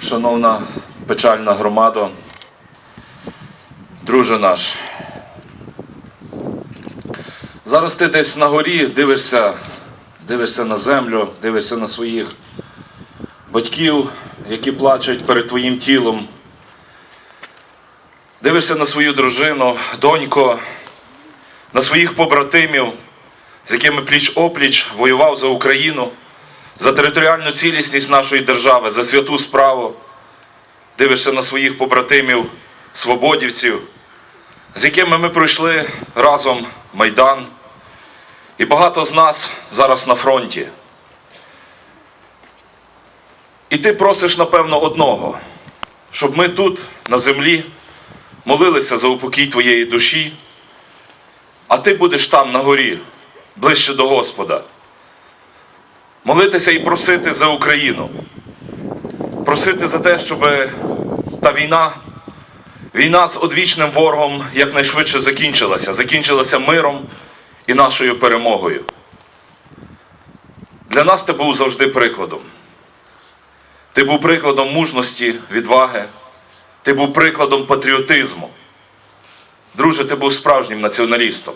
шановна печальна громада, друже наш. Зараз ти десь на горі дивишся, дивишся на землю, дивишся на своїх батьків, які плачуть перед твоїм тілом. Дивишся на свою дружину, донько, на своїх побратимів, з якими пліч опліч воював за Україну, за територіальну цілісність нашої держави, за святу справу. Дивишся на своїх побратимів, свободівців, з якими ми пройшли разом Майдан. І багато з нас зараз на фронті. І ти просиш, напевно, одного, щоб ми тут, на землі, молилися за упокій твоєї душі, а ти будеш там на горі, ближче до Господа. Молитися і просити за Україну. Просити за те, щоб та війна, війна з одвічним ворогом якнайшвидше закінчилася, закінчилася миром і нашою перемогою. Для нас ти був завжди прикладом. Ти був прикладом мужності, відваги, ти був прикладом патріотизму. Друже, ти був справжнім націоналістом.